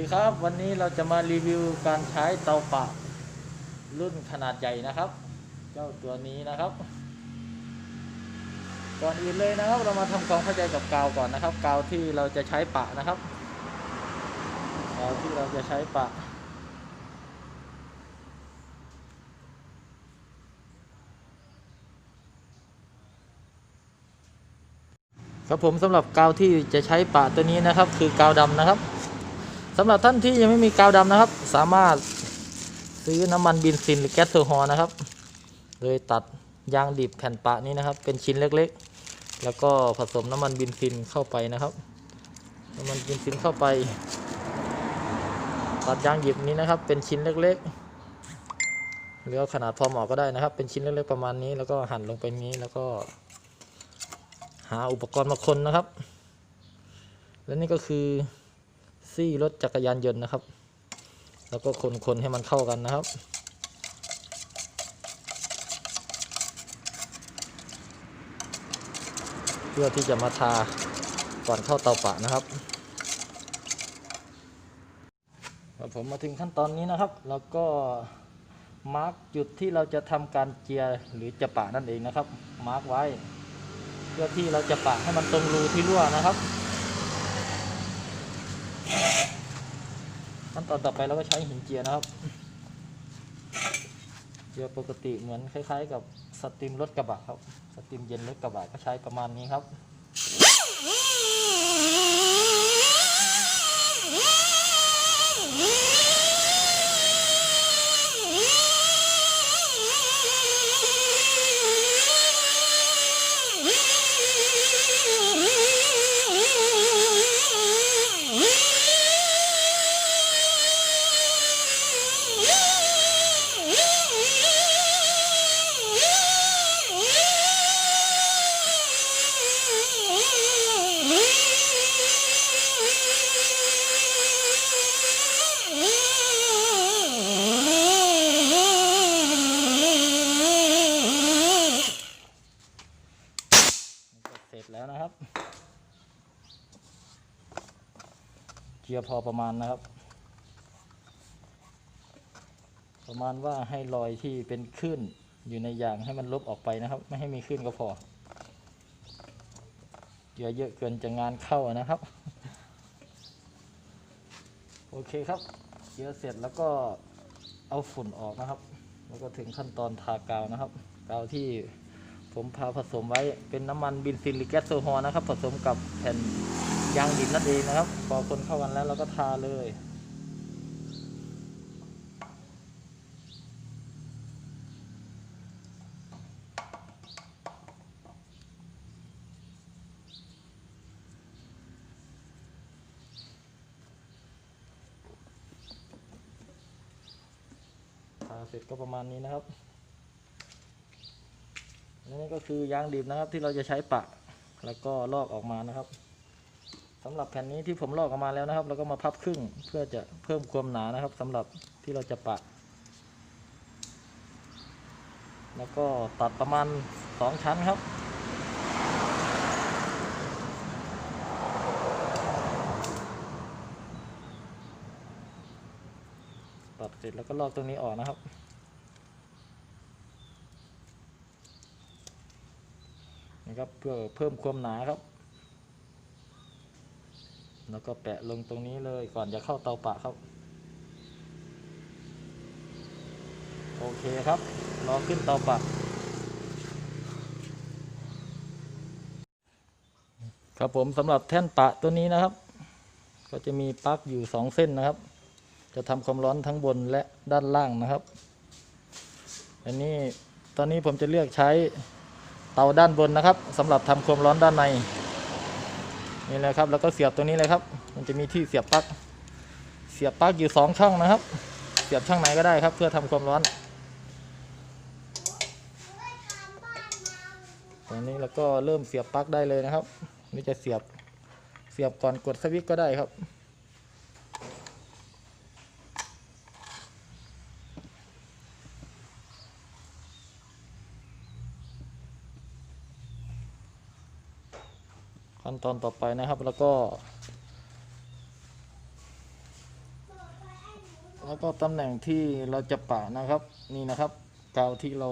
ดีครับวันนี้เราจะมารีวิวการใช้เตาปะรุ่นขนาดใหญ่นะครับ เจ้าตัวนี้นะครับ ก่อนอื่นเลยนะครับ เรามาทำความเข้าใจกับกาวก่อนนะครับ กาวที่เราจะใช้ปะนะครับกาวที่เราจะใช้ปะ ครับผมสำหรับกาวที่จะใช้ปะตัวนี้นะครับ คือกาวดำนะครับ สำหรับท่านที่ยังไม่มีกาวดำนะครับ สามารถซื้อน้ำมันเบินซินหรือแก๊สโซฮอล์นะครับ โดยตัดยางดิบแผ่นปะนี้นะครับ เป็นชิ้นเล็กๆ แล้วก็ผสมน้ำมันเบินซินเข้าไปนะครับ น้ำมันเบินซินเข้าไป ตัดยางดิบนี้นะครับ เป็นชิ้นเล็กๆหรือเอาขนาดพอเหมาะก็ได้นะครับ เป็นชิ้นเล็กๆประมาณนี้ แล้วก็หั่นลงไปนี้แล้วก็ หาอุปกรณ์มาคนนะครับ และนี่ก็คือ ซี่รถจักรยานยนต์นะครับ แล้วก็คนคนให้มันเข้ากันนะครับเพื่อที่จะมาทาก่อนเข้าเตาปะนะครับผมมาถึงขั้นตอนนี้นะครับ แล้วก็มาร์กจุดที่เราจะทำการเจียหรือจะปะนั่นเองนะครับ มาร์กไว้ เพื่อที่เราจะปะให้มันตรงรูที่รั่วนะครับ ขั้นตอนต่อไปเราก็ใช้หินเจียนะครับ เจียปกติเหมือนคล้าย ๆ กับสตรีมรถกระบะครับ สตรีมเย็นรถกระบะก็ใช้ประมาณนี้ครับ เจียพอประมาณนะครับ ประมาณว่าให้รอยที่เป็นคลื่นอยู่ในยางให้มันลบออกไปนะครับ ไม่ให้มีคลื่นก็พอเจียเยอะเกินจะงานเข้านะครับ โอเคครับเจียเสร็จแล้วก็เอาฝุ่นออกนะครับ แล้วก็ถึงขั้นตอนทากาวนะครับ กาวที่ผมพาผสมไว้เป็นน้ำมันบินซินหรือแก๊สโซฮอนะครับ ผสมกับแผ่น ยางดิบนั่นเองนะครับพอคนเข้ากันแล้วเราก็ทาเลยทาเสร็จก็ประมาณนี้นะครับนี่ก็คือยางดิบนะครับที่เราจะใช้ปะ แล้วก็ลอกออกมานะครับ สำหรับแผ่นนี้ที่ผมลอกออกมาแล้วนะครับ เราก็มาพับครึ่งเพื่อจะเพิ่มความหนานะครับสำหรับที่เราจะปะ แล้วก็ตัดประมาณสองชั้นครับตัดเสร็จแล้วก็ลอกตรงนี้ออกนะครับนะครับเพื่อเพิ่มความหนาครับ แล้วก็แปะลงตรงนี้เลยก่อนจะเข้าเตาปะครับ โอเคครับรอขึ้นเตาปะครับผมสำหรับแท่นปะตัวนี้นะครับ ก็จะมีปลั๊กอยู่สองเส้นนะครับ จะทำความร้อนทั้งบนและด้านล่างนะครับ อันนี้ตอนนี้ผมจะเลือกใช้เตาด้านบนนะครับสำหรับทำความร้อนด้านใน นี่แหละครับ แล้วก็เสียบตัวนี้เลยครับ มันจะมีที่เสียบปลั๊กเสียบปลั๊กอยู่สองช่องนะครับ เสียบช่องไหนก็ได้ครับ เพื่อทำความร้อนตอนนี้เราก็เริ่มเสียบปลั๊กได้เลยนะครับ นี่จะเสียบเสียบก่อนกดสวิตช์ก็ได้ครับ ขั้นตอนต่อไปนะครับแล้วก็ แล้วก็ตำแหน่งที่เราจะปะนะครับนี่นะครับกาวที่เรา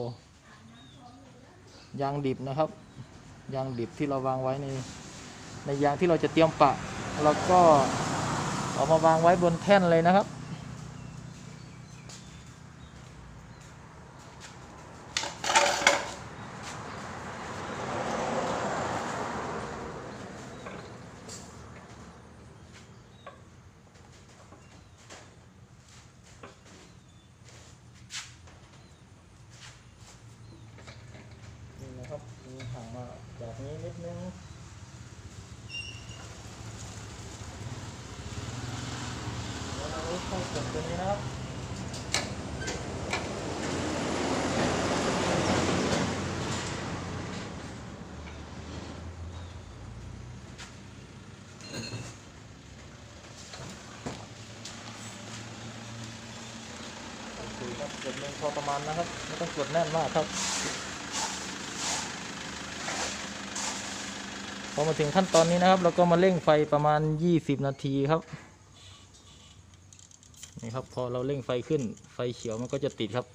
ยางดิบนะครับยางดิบที่เราวางไว้ในในยางที่เราจะเตรียมปะ แล้วก็เอามาวางไว้บนแท่นเลยนะครับ นะครับมีห่างมาจากนี้นิดนึงแล้วเราเข้าส่วนตัวนี้นะครับโอเคครับกดลงพอประมาณนะครับไม่ต้องกดแน่นมากครับ อมาถึงขั้นตอนนี้นะครับ เราก็มาเร่งไฟประมาณ 20 นาทีครับนี่ครับพอเราเร่งไฟขึ้นไฟเขียวมันก็จะติดครับ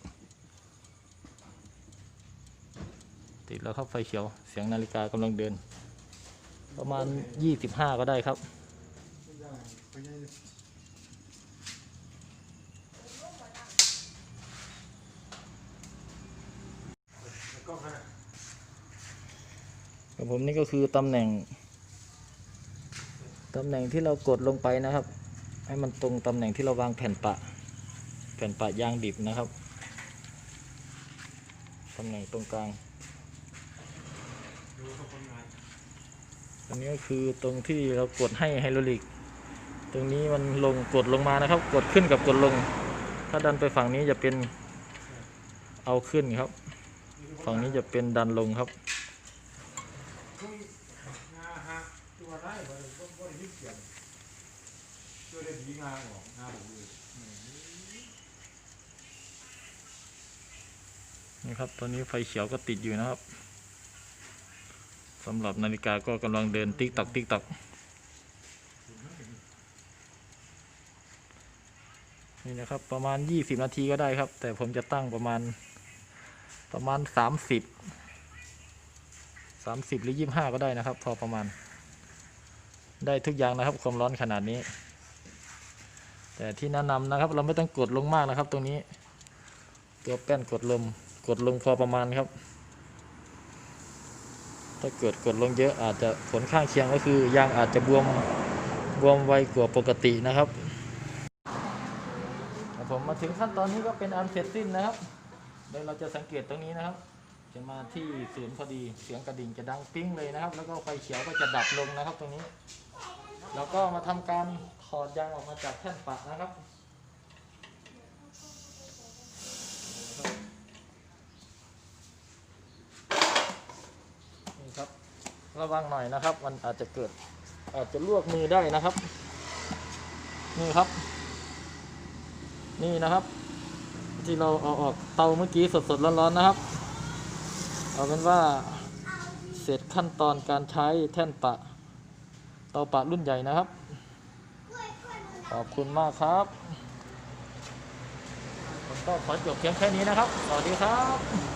ติดแล้วครับไฟเขียวเสียงนาฬิกากำลังเดิน ประมาณ 25 ก็ได้ครับ ครับผมนี่ก็คือตำแหน่งตำแหน่งที่เรากดลงไปนะครับ ให้มันตรงตำแหน่งที่เราวางแผ่นปะ แผ่นปะยางดิบนะครับตำแหน่งตรงกลางอันนี้ก็คือตรงที่เรากดให้ไฮดรอลิก ตรงนี้มันลงกดลงมานะครับ กดขึ้นกับกดลง ถ้าดันไปฝั่งนี้จะเป็นเอาขึ้นครับ ฝั่งนี้จะเป็นดันลงครับ งาฮะตัวได้บ่ได้บ่บ่ได้ยินเสียงตัว ได้ดีงาออกงาบ่เลยนี่ครับ ตอนนี้ไฟเขียวก็ติดอยู่นะครับสำหรับนาฬิกาก็กำลังเดินติ๊กตักติ๊กตักนี่นะครับ ประมาณ 20 นาทีก็ได้ครับ แต่ผมจะตั้งประมาณประมาณ 30 30 หรือ 25 ก็ได้นะครับ พอประมาณ ได้ทุกอย่างนะครับ ความร้อนขนาดนี้ แต่ที่แนะนำนะครับ เราไม่ต้องกดลงมากนะครับ ตรงนี้ ตัวแป้นกดลมกดลงพอประมาณครับ ถ้าเกิดกดลงเยอะอาจจะผลข้างเคียงก็คือยางอาจจะบวมบวมไวกว่าปกตินะครับผมมาถึงขั้นตอนนี้ก็เป็นอันเสร็จสิ้นนะครับโดยเราจะสังเกตตรงนี้นะครับ จะมาที่ศูนย์พอดีเสียงกระดิ่งจะดังปิ้งเลยนะครับ แล้วก็ไฟเขียวก็จะดับลงนะครับตรงนี้ แล้วก็มาทำการ อดยางออกมาจากแท่นปะนะครับนี่ครับ ระวังหน่อยนะครับ มันอาจจะเกิดอาจจะลวกมือได้นะครับ นี่ครับ นี่นะครับ ที่เราเอาออกเตาเมื่อกี้สดๆร้อนๆนะครับ เอาเป็นว่าเสร็จขั้นตอนการใช้แท่นปะเตาปะรุ่นใหญ่นะครับ ขอบคุณมากครับผมก็ขอจบเพียงแค่นี้นะครับ สวัสดีครับ